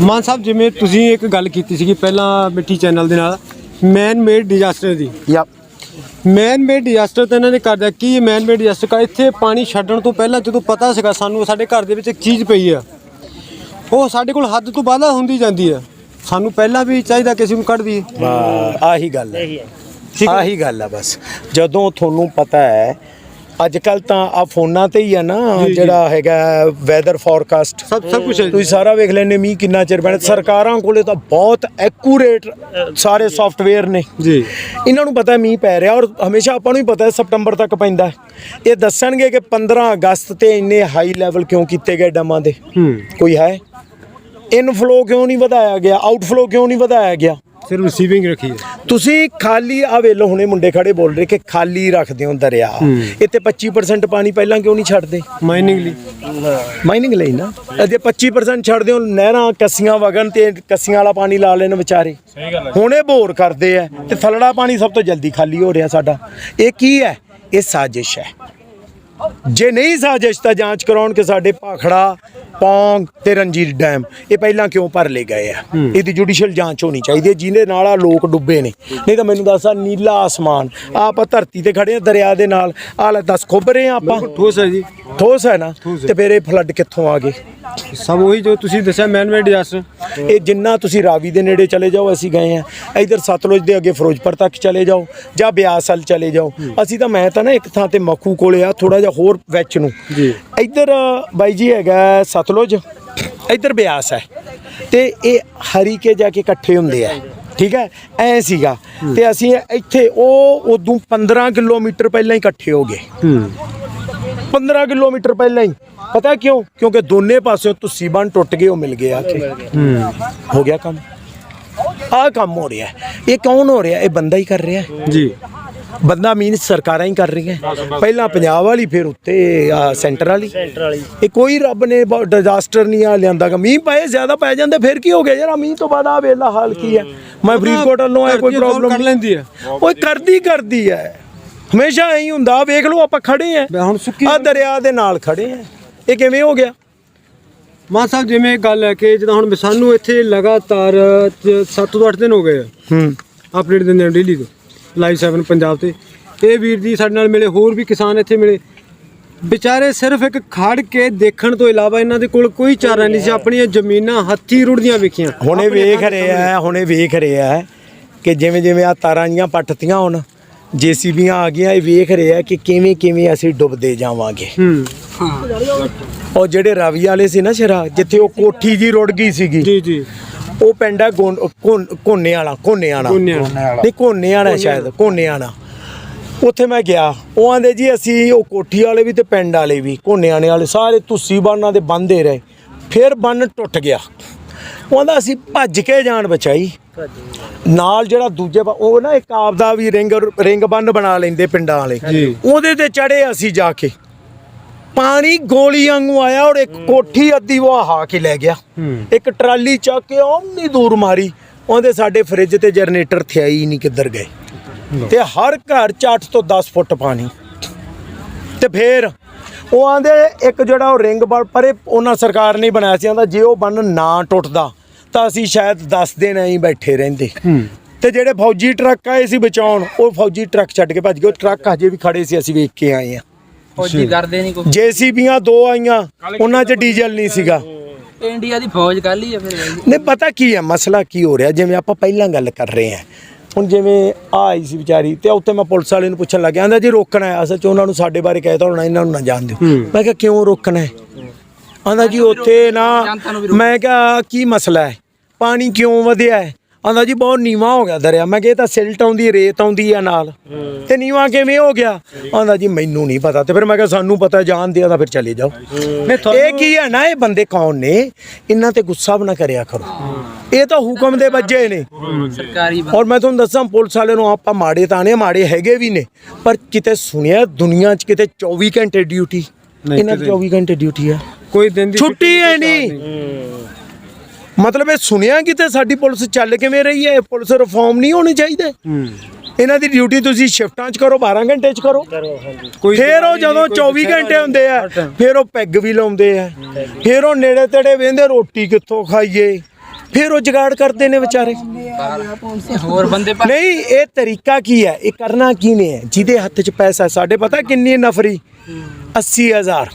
ਮਾਨ ਸਾਹਿਬ ਜਿਵੇਂ ਤੁਸੀਂ ਇੱਕ ਗੱਲ ਕੀਤੀ ਸੀਗੀ ਪਹਿਲਾਂ ਮਿੱਠੀ ਚੈਨਲ ਦੇ ਨਾਲ ਮੈਨ ਮੇਡ ਡਿਜ਼ਾਸਟਰ ਦੀ। ਯਾ। ਮੈਨ ਮੇਡ ਡਿਜ਼ਾਸਟਰ ਤਾਂ ਇਹਨਾਂ ਨੇ ਕਰ ਦਿਆ ਕੀ ਮੈਨ ਮੇਡ ਡਿਜ਼ਾਸਟਰ ਕਾ ਇੱਥੇ ਪਾਣੀ ਛੱਡਣ ਤੋਂ ਪਹਿਲਾਂ ਜਦੋਂ ਪਤਾ ਸੀਗਾ ਸਾਨੂੰ ਸਾਡੇ ਘਰ ਦੇ ਵਿੱਚ ਇੱਕ ਚੀਜ਼ ਪਈ ਆ। ਉਹ ਸਾਡੇ ਕੋਲ ਹੱਦ ਤੋਂ ਬਾਹਲਾ ਹੁੰਦੀ ਜਾਂਦੀ ਆ। ਸਾਨੂੰ ਪਹਿਲਾਂ ਵੀ ਚਾਹੀਦਾ ਕਿ ਅਸੀਂ ਨੂੰ ਕੱਢ ਦਈਏ। ਵਾਹ, ਆਹੀ ਗੱਲ ਹੈ। ਆਹੀ ਗੱਲ ਹੈ ਬਸ। ਜਦੋਂ ਤੁਹਾਨੂੰ ਪਤਾ ਹੈ ਅੱਜ ਕੱਲ ਤਾਂ ਆ ਫੋਨਾਂ ਤੇ ਹੀ ਆ ਨਾ। ਜਿਹੜਾ ਹੈਗਾ ਵੈਦਰ ਫੋਰਕਾਸਟ ਸਭ ਸਭ ਕੁਝ ਤੁਸੀਂ ਸਾਰਾ ਵੇਖ ਲੈਣੇ ਮੀਂਹ ਕਿੰਨਾ ਚਿਰ ਪੈਣਾ। ਸਰਕਾਰਾਂ ਕੋਲੇ ਤਾਂ ਬਹੁਤ ਐਕੂਰੇਟ ਸਾਰੇ ਸੌਫਟਵੇਅਰ ਨੇ। ਜੀ। ਇਹਨਾਂ ਨੂੰ ਪਤਾ ਮੀਂਹ ਪੈ ਰਿਹਾ ਔਰ ਹਮੇਸ਼ਾ ਆਪਾਂ ਨੂੰ ਹੀ ਪਤਾ ਸਤੰਬਰ ਤੱਕ ਪੈਂਦਾ। ਇਹ ਦੱਸਣਗੇ ਕਿ 15 ਅਗਸਤ ਤੇ ਇੰਨੇ ਹਾਈ ਲੈਵਲ ਕਿਉਂ ਕੀਤੇ ਗਏ ਡੈਮਾਂ ਦੇ? ਕੋਈ ਹੈ? ਇਨਫਲੋ ਕਿਉਂ ਨਹੀਂ ਵਧਾਇਆ ਗਿਆ? ਆਊਟਫਲੋ ਕਿਉਂ ਨਹੀਂ ਵਧਾਇਆ ਗਿਆ? ਸਿਰਫ ਰਿਸੀਵਿੰਗ ਰੱਖੀ ਹੈ। ਤੁਸੀਂ ਖਾਲੀ ਆ ਵੇਲੋ ਹੁਣੇ ਮੁੰਡੇ ਖੜੇ ਬੋਲ ਰਹੇ ਕਿ ਖਾਲੀ ਰੱਖਦੇ ਹੋ ਦਰਿਆ। ਇੱਥੇ 25% ਪਾਣੀ ਪਹਿਲਾਂ ਕਿਉਂ ਨਹੀਂ ਛੱਡਦੇ? ਮਾਈਨਿੰਗ ਲਈ। ਮਾਈਨਿੰਗ ਲਈ ਨਾ। ਅਜੇ 25% ਛੱਡਦੇ ਹੋ ਨਹਿਰਾਂ ਕੱਸੀਆਂ ਵਗਣ ਤੇ ਕੱਸੀਆਂ ਵਾਲਾ ਪਾਣੀ ਲਾ ਲੈਣ ਵਿਚਾਰੇ। ਹੁਣੇ ਬੋਰ ਕਰਦੇ ਆ ਤੇ ਥਲੜਾ ਪਾਣੀ ਸਭ ਤੋਂ ਜਲਦੀ ਖਾਲੀ ਹੋ ਰਿਹਾ ਸਾਡਾ। ਇਹ ਕੀ ਹੈ ਇਹ ਸਾਜ਼ਿਸ਼ ਹੈ ਜੇ ਨਹੀਂ ਸਾਜ਼ਿਸ਼ ਤਾਂ ਜਾਂਚ ਕਰਾਉਣ ਕਿ ਸਾਡੇ ਭਾਖੜਾ ਪੌਂਗ ਤੇ ਰਣਜੀਤ ਡੈਮ ਇਹ ਪਹਿਲਾਂ ਕਿਉਂ ਭਰ ਲਏ ਗਏ ਆ? ਇਹਦੀ ਜੁਡੀਸ਼ੀਅਲ ਜਾਂਚ ਹੋਣੀ ਚਾਹੀਦੀ ਹੈ ਜਿਹਦੇ ਨਾਲ ਆ ਲੋਕ ਡੁੱਬੇ ਨੇ। ਨਹੀਂ ਤਾਂ ਮੈਨੂੰ ਦੱਸਾ ਨੀਲਾ ਆਸਮਾਨ ਆਪਾਂ ਧਰਤੀ ਤੇ ਖੜੇ ਆ ਦਰਿਆ ਦੇ ਨਾਲ ਆ ਲੈ ਦੱਸ ਖੁੱਭ ਰਹੇ ਆ ਆਪਾਂ? ਠੋਸ ਹੈ ਜੀ। ਠੋਸ ਹੈ ਨਾ। ਤੇ ਫਿਰ ਇਹ ਫਲੱਡ ਕਿੱਥੋਂ ਆ ਗਏ? ਸਭ ਉਹੀ ਜੋ ਤੁਸੀਂ ਦੱਸਿਆ ਮੈਨ ਮੇਡ ਡਿਜ਼ਾਸਟਰ ਇਹ ਜਿੰਨਾ ਤੁਸੀਂ ਰਾਵੀ ਦੇ ਨੇੜੇ ਚਲੇ ਜਾਓ ਅਸੀਂ ਗਏ ਆ। ਇਧਰ ਸਤਲੁਜ ਦੇ ਅੱਗੇ ਫਿਰੋਜ਼ਪੁਰ ਤੱਕ ਚਲੇ ਜਾਓ ਜਾਂ ਬਿਆਸ ਵੱਲ ਚਲੇ ਜਾਓ। ਅਸੀਂ ਤਾਂ ਮੈਂ ਤਾਂ ਨਾ ਇੱਕ ਥਾਂ ਤੇ ਮੱਖੂ ਕੋਲੇ ਆ ਥੋੜਾ ਜਿਹਾ ਹੋਰ ਵਿੱਚ ਨੂੰ। ਜੀ। ਇਧਰ ਬਾਈ ਜੀ ਹੈਗਾ ਸਤਲੁਜ ਇਧਰ ਬਿਆਸ ਹੈ ਤੇ ਇਹ ਹਰੀਕੇ ਜਾ ਕੇ ਇਕੱਠੇ ਹੁੰਦੇ ਆ ਠੀਕ ਹੈ? ਐ ਸੀਗਾ। ਤੇ ਅਸੀਂ ਇੱਥੇ ਉਹ ਉਦੋਂ 15 ਕਿਲੋਮੀਟਰ ਪਹਿਲਾਂ ਹੀ ਇਕੱਠੇ ਹੋ ਗਏ। ਹੂੰ। 15 ਕਿਲੋਮੀਟਰ ਪਹਿਲਾਂ ਹੀ। ਪਤਾ ਕਿਉਂ? ਕਿਉਂਕਿ ਦੋਨੇ ਪਾਸਿਓਂ ਤੁਸੀਂ ਬਣ ਟੁੱਟ ਗਏ ਉਹ ਮਿਲ ਗਏ ਆ ਕੇ। ਹੂੰ ਗਿਆ ਕੰਮ। ਆਹ ਕੰਮ ਹੋ ਰਿਹਾ। ਇਹ ਕੌਣ ਹੋ ਰਿਹਾ? ਇਹ ਬੰਦਾ ਹੀ ਕਰ ਰਿਹਾ। ਜੀ। ਬੰਦਾ ਮੀਨ ਸਰਕਾਰਾਂ ਹੀ ਕਰ ਰਹੀਆਂ। ਪਹਿਲਾਂ ਪੰਜਾਬ ਵਾਲੀ ਫਿਰ ਉੱਤੇ ਆ ਸੈਂਟਰ ਵਾਲੀ। ਇਹ ਕੋਈ ਰੱਬ ਨੇ ਡਿਜ਼ਾਸਟਰ ਨਹੀਂ ਆ ਲਿਆਂਦਾਗਾ ਮੀਂਹ ਪਏ ਜ਼ਿਆਦਾ ਪੈ ਜਾਂਦੇ ਫਿਰ ਕੀ ਹੋ ਗਿਆ? ਯਾਰ ਮੀਂਹ ਤੋਂ ਬਾਅਦ ਆ ਵੇਲਾ ਹਾਲ ਕੀ ਹੈ। ਮੈਂ ਫਰੀਦਕੋਟ ਵੱਲੋਂ ਆਇਆ ਕੋਈ ਪ੍ਰੋਬਲਮ ਕਰ ਲੈਂਦੀ ਹੈ। ਓਏ ਕਰਦੀ ਕਰਦੀ ਹੈ। ਹਮੇਸ਼ਾ ਐਂ ਹੀ ਹੁੰਦਾ ਵੇਖ ਲਓ ਆਪਾਂ ਖੜੇ ਆ ਮੈਂ ਹੁਣ ਸੁੱਕੀ ਆ ਦਰਿਆ ਦੇ ਨਾਲ ਖੜੇ ਆ ਇਹ ਕਿਵੇਂ ਹੋ ਗਿਆ? ਮਾਨ ਸਾਹਿਬ ਜਿਵੇਂ ਇਹ ਗੱਲ ਹੈ ਕਿ ਜਦੋਂ ਹੁਣ ਸਾਨੂੰ ਇੱਥੇ ਲਗਾਤਾਰ 7 ਤੋਂ 8 ਦਿਨ ਹੋ ਗਏ ਆ। ਹੂੰ। ਅਪਡੇਟ ਦਿੰਦੇ ਆ ਡੇਲੀ ਤੋਂ। ਲਾਈਵ 7 ਪੰਜਾਬ ਤੇ। ਇਹ ਵੀਰ ਜੀ ਸਾਡੇ ਨਾਲ ਮਿਲੇ ਹੋਰ ਵੀ ਕਿਸਾਨ ਇੱਥੇ ਮਿਲੇ। ਵਿਚਾਰੇ ਸਿਰਫ ਇੱਕ ਖੜ ਕੇ ਦੇਖਣ ਤੋਂ ਇਲਾਵਾ ਇਹਨਾਂ ਦੇ ਕੋਲ ਕੋਈ ਚਾਰਾ ਨਹੀਂ ਸੀ। ਆਪਣੀਆਂ ਜ਼ਮੀਨਾਂ ਹੱਥੀ ਰੁੜਦੀਆਂ ਵੇਖੀਆਂ। ਹੁਣੇ ਵੇਖ ਰਹੇ ਆ ਹੁਣੇ ਵੇਖ ਰਹੇ ਆ ਕਿ ਜਿਵੇਂ ਜਿਵੇਂ ਆ ਤਾਰਾਂ ਜੀਆਂ ਪੱਟਤੀਆਂ ਹੁਣ ਜੀਸੀਬੀਆਂ ਆ ਗਈਆਂ ਇਹ ਵੇਖ ਰਹੇ ਕਿ ਕਿਵੇਂ ਕਿਵੇਂ ਅਸੀਂ ਡੁੱਬਦੇ ਜਾਵਾਂਗੇ। ਹੂੰ। ਉਹ ਜਿਹੜੇ ਰਾਵੀ ਵਾਲੇ ਸੀ ਨਾ ਸ਼ਰਾ ਜਿੱਥੇ ਉਹ ਕੋਠੀ ਜੀ ਰੁੜ ਗਈ ਸੀਗੀ ਜੀ ਜੀ। ਉਹ ਪਿੰਡ ਹੈ ਗੋਨ- ਕੋਨ- ਵਾਲਾ ਕੋਨੇ ਵਾਲਾ। ਕੋਨੇ ਵਾਲਾ। ਨਹੀਂ ਕੋਨੇ ਵਾਲਾ ਸ਼ਾਇਦ ਕੋਨੇ ਵਾਲਾ। ਉੱਥੇ ਮੈਂ ਗਿਆ। ਉਹ ਆਂਦੇ ਜੀ ਅਸੀਂ ਉਹ ਕੋਠੀ ਵਾਲੇ ਵੀ ਤੇ ਪਿੰਡ ਵਾਲੇ ਵੀ ਕੋਨੇ ਵਾਲੇ ਵਾਲੇ ਸਾਰੇ ਤੁਸੀ ਬਾਨਾਂ ਦੇ ਬੰਦੇ ਰਹੇ। ਫਿਰ ਬੰਨ ਟੁੱਟ ਗਿਆ। ਉਹ ਆਂਦਾ ਅਸੀਂ ਭੱਜ ਕੇ ਜਾਨ ਬਚਾਈ। ਨਾਲ ਜਿਹੜਾ ਦੂਜੇ ਉਹ ਨਾ ਇੱਕ ਆਪਦਾ ਵੀ ਰਿੰਗ ਰਿੰਗ ਬੰਨ ਬਣਾ ਲੈਂਦੇ ਪਿੰਡਾਂ ਵਾਲੇ। ਉਹਦੇ ਤੇ ਚੜੇ ਅਸੀਂ ਜਾ ਕੇ। ਪਾਣੀ ਗੋਲੀ ਵਾਂਗੂ ਆਇਆ ਔਰ ਇੱਕ ਕੋਠੀ ਅੱਧੀ ਵਹਾ ਕੇ ਲੈ ਗਿਆ। ਇੱਕ ਟਰਾਲੀ ਚੱਕ ਕੇ ਓਨੀ ਦੂਰ ਮਾਰੀ। ਉਹਦੇ ਸਾਡੇ ਫ੍ਰਿਜ ਤੇ ਜਨਰੇਟਰ ਥਿਆਈ ਨਹੀਂ ਕਿੱਧਰ ਗਏ। ਤੇ ਹਰ ਘਰ ਚ 8 ਤੋਂ 10 ਫੁੱਟ ਪਾਣੀ। ਤੇ ਫੇਰ ਉਹ ਆਂਦੇ ਇੱਕ ਜਿਹੜਾ ਉਹ ਰਿੰਗ ਬਲ ਪਰੇ ਉਹਨਾਂ ਸਰਕਾਰ ਨੇ ਬਣਾਇਆ ਸੀ ਆਂਦਾ ਜੇ ਉਹ ਬੰਨ ਨਾ ਟੁੱਟਦਾ ਤਾਂ ਅਸੀਂ ਸ਼ਾਇਦ 10 ਦਿਨ ਐਂ ਬੈਠੇ ਰਹਿੰਦੇ। ਤੇ ਜਿਹੜੇ ਫੌਜੀ ਟਰੱਕ ਆਏ ਸੀ ਬਚਾਉਣ ਉਹ ਫੌਜੀ ਟਰੱਕ ਛੱਡ ਕੇ ਭੱਜ ਗਏ। ਉਹ ਟਰੱਕ ਹਜੇ ਵੀ ਖੜੇ ਸੀ ਅਸੀਂ ਵੇਖ ਕੇ ਆਏ ਆ ਫੌਜੀ ਕਰਦੇ ਨਹੀਂ ਕੋਈ ਜੇਸੀਬੀਆਂ ਦੋ ਆਈਆਂ ਉਹਨਾਂ 'ਚ ਡੀਜ਼ਲ ਨਹੀਂ ਸੀਗਾ? ਇੰਡੀਆ ਦੀ ਫੌਜ ਕੱਲ ਆ ਫਿਰ। ਨੇ ਪਤਾ ਕੀ ਹੈ ਮਸਲਾ ਕੀ ਹੋ ਰਿਹਾ ਜਿਵੇਂ ਆਪਾਂ ਪਹਿਲਾਂ ਗੱਲ ਕਰ ਰਹੇ ਹਾਂ। ਹੁਣ ਜਿਵੇਂ ਆ ਆਈ ਸੀ ਵਿਚਾਰੀ ਤੇ ਉੱਥੇ ਮੈਂ ਪੁਲਿਸ ਵਾਲੇ ਨੂੰ ਪੁੱਛਣ ਲੱਗਿਆ ਆਂਦਾ ਜੀ ਰੋਕਣਾ ਹੈ ਅਸਲ 'ਚ ਉਹਨਾਂ ਨੂੰ ਸਾਡੇ ਬਾਰੇ ਕਹਿਤਾ ਹੋਣਾ ਇਹਨਾਂ ਨੂੰ ਨਾ ਜਾਣ ਦਿਓ। ਮੈਂ ਕਿਹਾ ਕਿਉਂ ਰੋਕਣਾ ਹੈ? ਆਂਦਾ ਜੀ ਉੱਥੇ ਨਾ ਮੈਂ ਕਿਹਾ ਕੀ ਮਸਲਾ ਹੈ? ਪਾਣੀ ਕਿਉਂ ਵਧਿਆ ਹੈ? ਆਂਦਾ ਜੀ ਬਹੁਤ ਨੀਵਾ ਹੋ ਗਿਆ ਦਰਿਆ। ਮੈਂ ਕਿਹਾ ਇਹ ਤਾਂ ਸਿਲਟ ਆਉਂਦੀ ਰੇਤ ਆਉਂਦੀ ਆ ਨਾਲ। ਤੇ ਨੀਵਾ ਕਿਵੇਂ ਹੋ ਗਿਆ? ਆਂਦਾ ਜੀ ਮੈਨੂੰ ਨਹੀਂ ਪਤਾ। ਤੇ ਫਿਰ ਮੈਂ ਕਿਹਾ ਸਾਨੂੰ ਪਤਾ ਜਾਣਦੇ ਆ ਤਾਂ ਫਿਰ ਚਲੇ ਜਾਓ। ਇਹ ਕੀ ਹੈ ਨਾ ਇਹ ਬੰਦੇ ਕੌਣ ਨੇ? ਇਹਨਾਂ ਤੇ ਗੁੱਸਾ ਵੀ ਨਾ ਕਰਿਆ ਕਰੋ। ਇਹ ਤਾਂ ਹੁਕਮ ਦੇ ਬੱਜੇ ਨੇ। ਸਰਕਾਰੀ ਔਰ ਮੈਂ ਤੁਹਾਨੂੰ ਦੱਸਾਂ ਪੁਲਿਸ ਵਾਲੇ ਨੂੰ ਆਪਾਂ ਮਾੜੇ ਤਾਂ ਨੇ ਮਾੜੇ ਹੈਗੇ ਵੀ ਨੇ। ਪਰ ਕਿਤੇ ਸੁਣਿਆ ਦੁਨੀਆ 'ਚ ਕਿਤੇ 24 ਘੰਟੇ ਡਿਊਟੀ ਇਹਨਾਂ ਦੀ ਕਿਤੇ 24 ਘੰਟੇ ਡਿਊਟੀ ਆ। ਕੋਈ ਦਿਨ ਦੀ ਛੁੱਟੀ ਹੈ ਨਹੀਂ। ਮਤਲਬ ਇਹ ਸੁਣਿਆ ਕਿਤੇ ਸਾਡੀ ਪੁਲਿਸ ਚੱਲ ਕਿਵੇਂ ਰਹੀ ਹੈ? ਪੁਲਿਸ ਰਿਫਾਰਮ ਨਹੀਂ ਹੋਣੀ ਚਾਹੀਦੀ? ਹੂੰ। ਇਹਨਾਂ ਦੀ ਡਿਊਟੀ ਤੁਸੀਂ ਸ਼ਿਫਟਾਂ 'ਚ ਕਰੋ 12 ਘੰਟੇ 'ਚ ਕਰੋ। ਕੋਈ ਫਿਰ ਉਹ ਜਦੋਂ ਕੋਈ 24 ਦੁਸਹਿਰਾ ਘੰਟੇ ਹੁੰਦੇ ਆ। ਫਿਰ ਉਹ ਪੈਗ ਵੀ ਲਾਉਂਦੇ ਆ। ਫਿਰ ਉਹ ਨੇੜੇ ਤੇੜੇ ਵੇਂਦੇ ਰੋਟੀ ਕਿੱਥੋਂ ਖਾਈਏ? ਫਿਰ ਉਹ ਜਗਾੜ ਕਰਦੇ ਨੇ ਵਿਚਾਰੇ। ਹੋਰ ਬੰਦੇ ਪਰ ਨਹੀਂ ਇਹ ਤਰੀਕਾ ਕੀ ਹੈ? ਇਹ ਕਰਨਾ ਕੀ ਨੇ ਹੈ? ਜਿਹਦੇ ਹੱਥ 'ਚ ਪੈਸਾ। ਸਾਡੇ ਪਤਾ ਕਿੰਨੀ ਹੈ। ਨਫਰੀ 80000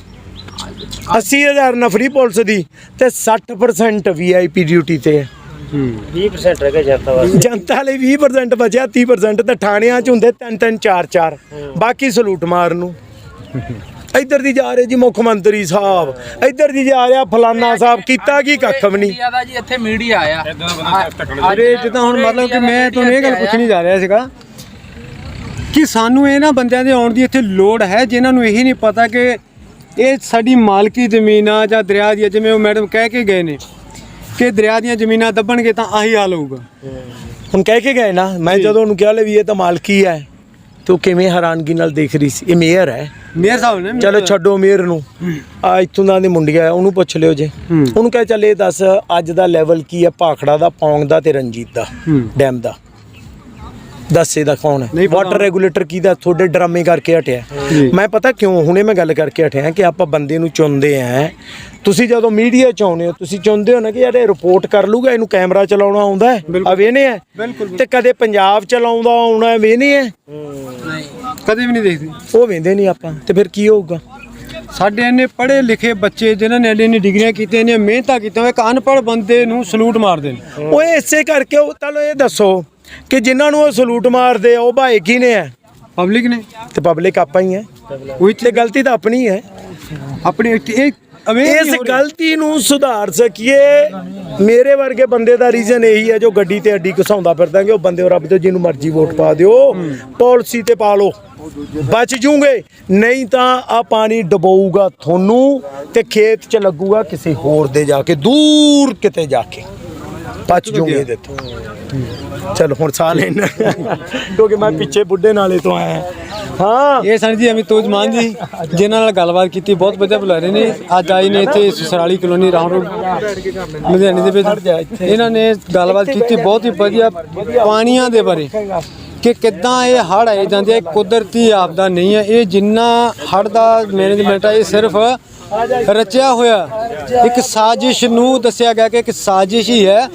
80000 ਨਫਰੀ ਪੁਲਿਸ ਦੀ ਤੇ 60% ਵੀਆਈਪੀ ਡਿਊਟੀ ਤੇ ਹੈ। 20% ਰਹਿ ਗਿਆ ਜਨਤਾ ਵਾਸਤੇ। ਜਨਤਾ ਲਈ 20% ਬਚਿਆ 30% ਤਾਂ ਥਾਣਿਆਂ 'ਚ ਹੁੰਦੇ 3 3 4 4 ਬਾਕੀ ਸਲੂਟ ਮਾਰਨ ਨੂੰ। ਇੱਧਰ ਦੀ ਜਾ ਰਹੇ ਜੀ ਮੁੱਖ ਮੰਤਰੀ ਸਾਹਿਬ। ਇੱਧਰ ਦੀ ਜਾ ਰਿਹਾ ਫਲਾਨਾ ਸਾਹਿਬ। ਕੀਤਾ ਕੀ ਕੱਖ ਵੀ ਨਹੀਂ। ਇੰਡੀਆ ਦਾ ਜੀ ਇੱਥੇ ਮੀਡੀਆ ਆਇਆ। ਅਰੇ ਜਿੱਦਾਂ ਹੁਣ ਮਤਲਬ ਕਿ ਮੈਂ ਤੁਹਾਨੂੰ ਇਹ ਗੱਲ ਪੁੱਛਣੀ ਜਾ ਰਿਹਾ ਸੀਗਾ ਕਿ ਸਾਨੂੰ ਇਹਨਾਂ ਬੰਦਿਆਂ ਦੇ ਆਉਣ ਦੀ ਇੱਥੇ ਲੋੜ ਹੈ ਜਿਨ੍ਹਾਂ ਨੂੰ ਇਹ ਨਹੀਂ ਪਤਾ ਕਿ ਇਹ ਸਾਡੀ ਮਾਲਕੀ ਜ਼ਮੀਨ ਆ ਜਾਂ ਦਰਿਆ ਦੀ ਆ, ਜਿਵੇਂ ਉਹ ਮੈਡਮ ਕਹਿ ਕੇ ਗਏ ਨੇ ਕਿ ਦਰਿਆ ਦੀਆਂ ਜ਼ਮੀਨਾਂ ਦੱਬਣਗੇ ਤਾਂ ਆਹੀ ਹਾਲ ਹੋਊਗਾ। ਹੁਣ ਕਹਿ ਕੇ ਗਏ ਨਾ ਮੈਂ ਜਦੋਂ ਉਹਨੂੰ ਕਿਹਾ ਲੈ ਵੀ ਇਹ ਤਾਂ ਮਾਲਕੀ ਹੈ ਤੂੰ ਕਿਵੇਂ ਹੈਰਾਨਗੀ ਨਾਲ ਦੇਖ ਰਹੀ ਸੀ? ਇਹ ਮੇਅਰ ਹੈ। ਮੇਅਰ ਸਾਹਿਬ ਨੇ ਚਲੋ ਛੱਡੋ ਮੇਅਰ ਨੂੰ। ਆ ਇੱਥੋਂ ਦਾ ਦੇ ਮੁੰਡਿਆ ਉਹਨੂੰ ਪੁੱਛ ਲਿਓ ਜੇ। ਹੂੰ। ਉਹਨੂੰ ਕਹਿ ਚੱਲ ਇਹ ਦੱਸ ਅੱਜ ਦਾ ਲੈਵਲ ਕੀ ਹੈ? ਭਾਖੜਾ ਦਾ ਪੌਂਗ ਦਾ ਤੇ ਰਣਜੀਤ ਦਾ ਹੂੰ। ਡੈਮ ਦਾ। ਦੱਸ ਇਹਦਾ ਕੌਣ ਹੈ? ਨਹੀਂ ਪਤਾ। ਵਾਟਰ ਰੈਗੂਲੇਟਰ ਕਿਹਦਾ ਤੁਹਾਡੇ ਡਰਾਮੇ ਕਰਕੇ ਹਟਿਆ ਜੀ। ਮੈਂ ਪਤਾ ਕਿਉਂ ਹੁਣੇ ਮੈਂ ਗੱਲ ਕਰਕੇ ਹਟਿਆ ਕਿ ਆਪਾਂ ਬੰਦੇ ਨੂੰ ਚੁਣਦੇ ਆਂ ਤੁਸੀਂ ਜਦੋਂ ਮੀਡੀਆ ਚ ਆਉਂਦੇ ਹੋ ਤੁਸੀਂ ਚੁਣਦੇ ਹੋ ਨਾ ਕਿ ਯਾਰ ਇਹ ਰਿਪੋਰਟ ਕਰ ਲੂਗਾ ਇਹਨੂੰ ਕੈਮਰਾ ਚਲਾਉਣਾ ਆਉਂਦਾ ਹੈ ਬਿਲਕੁਲ। ਆ ਵੇਨੇ ਹੈ? ਬਿਲਕੁਲ। ਤੇ ਕਦੇ ਪੰਜਾਬ ਚਲਾਉਂਦਾ ਆਉਣਾ ਵੇਨੇ ਹੈ? ਕਦੇ ਵੀ ਨਹੀਂ ਦੇਖਦੇ। ਉਹ ਵੇਂਦੇ ਨਹੀਂ ਆਪਾਂ। ਤੇ ਫਿਰ ਕੀ ਹੋਊਗਾ? ਸਾਡੇ ਇੰਨੇ ਪੜ੍ਹੇ ਲਿਖੇ ਬੱਚੇ ਜਿਨ੍ਹਾਂ ਨੇ ਇੰਨੀ ਡਿਗਰੀਆਂ ਕੀਤੀਆਂ ਨੇ ਮਿਹਨਤਾਂ ਕੀਤੀਆਂ ਇੱਕ ਅਨਪੜ੍ਹ ਬੰਦੇ ਨੂੰ ਸਲੂਟ ਮਾਰਦੇ ਨੇ। ਓਏ ਇਸੇ ਕਰਕੇ ਉਹ ਚਲੋ ਇਹ ਦੱਸੋ। ਕਿ ਜਿਨ੍ਹਾਂ ਨੂੰ ਉਹ ਸਲੂਟ ਮਾਰਦੇ ਆ ਉਹ ਭਾਏ ਕੀ ਨੇ ਹੈ ਪਬਲਿਕ ਨੇ? ਤੇ ਪਬਲਿਕ ਆਪਾਂ ਹੀ ਹੈ ਉਹੀ ਤੇ ਗਲਤੀ ਤਾਂ ਆਪਣੀ ਹੈ ਆਪਣੀ ਇਹ ਇਸ ਗਲਤੀ ਨੂੰ ਸੁਧਾਰ ਸਕੀਏ। ਮੇਰੇ ਵਰਗੇ ਬੰਦੇ ਦਾ ਰੀਜ਼ਨ ਇਹੀ ਹੈ ਜੋ ਗੱਡੀ ਤੇ ਅੱਡੀ ਘਸਾਉਂਦਾ ਫਿਰਦਾਂਗੇ ਉਹ ਬੰਦੇ ਰੱਬ ਤੋਂ ਜਿਹਨੂੰ ਮਰਜ਼ੀ ਵੋਟ ਪਾ ਦਿਓ। ਪਾਲਿਸੀ ਤੇ ਪਾ ਲਓ। ਬਚ ਜੂਗੇ। ਨਹੀਂ ਤਾਂ ਆ ਪਾਣੀ ਡਬੋਊਗਾ ਤੁਹਾਨੂੰ ਤੇ ਖੇਤ 'ਚ ਲੱਗੂਗਾ ਕਿਸੇ ਹੋਰ ਦੇ ਜਾ ਕੇ ਦੂਰ ਕਿਤੇ ਜਾ ਕੇ। ਬਚ ਜੂਗੇ ਇਹਦੇ ਤੋਂ। ਚਲੋ ਹੁਣ ਸਾਹ ਲੈਣਾ ਕਿਉਂਕਿ ਮੈਂ ਪਿੱਛੇ ਬੁੱਢੇ ਨਾਲੇ ਤੋਂ ਆਇਆ। ਹਾਂ। ਇਹ ਸਰ ਜੀ ਅਮਿਤੋਜ ਮਾਨ ਜੀ ਜਿਨ੍ਹਾਂ ਨਾਲ ਗੱਲਬਾਤ ਕੀਤੀ ਬਹੁਤ ਵਧੀਆ ਬੁਲਾਰੇ ਨੇ। ਅੱਜ ਆਏ ਨੇ ਇੱਥੇ ਸਸਰਾਲੀ ਕਲੋਨੀ ਰੋਡ ਲੁਧਿਆਣੇ ਦੇ ਵਿੱਚ। ਇਹਨਾਂ ਨੇ ਗੱਲਬਾਤ ਕੀਤੀ ਬਹੁਤ ਹੀ ਵਧੀਆ ਪਾਣੀਆਂ ਦੇ ਬਾਰੇ। ਕਿ ਕਿੱਦਾਂ ਇਹ ਹੜ੍ਹ ਆਏ ਜਾਂਦੇ ਆ ਕੁਦਰਤੀ ਆਪਦਾ ਨਹੀਂ ਹੈ। ਇਹ ਜਿੰਨਾ ਹੜ੍ਹ ਦਾ ਮੈਨੇਜਮੈਂਟ ਹੈ ਇਹ ਸਿਰਫ ਰਚਿਆ ਹੋਇਆ। ਇੱਕ ਸਾਜ਼ਿਸ਼ ਨੂੰ ਦੱਸਿਆ ਗਿਆ ਕਿ ਇੱਕ ਸਾਜ਼ਿਸ਼ ਹੀ ਹੈ।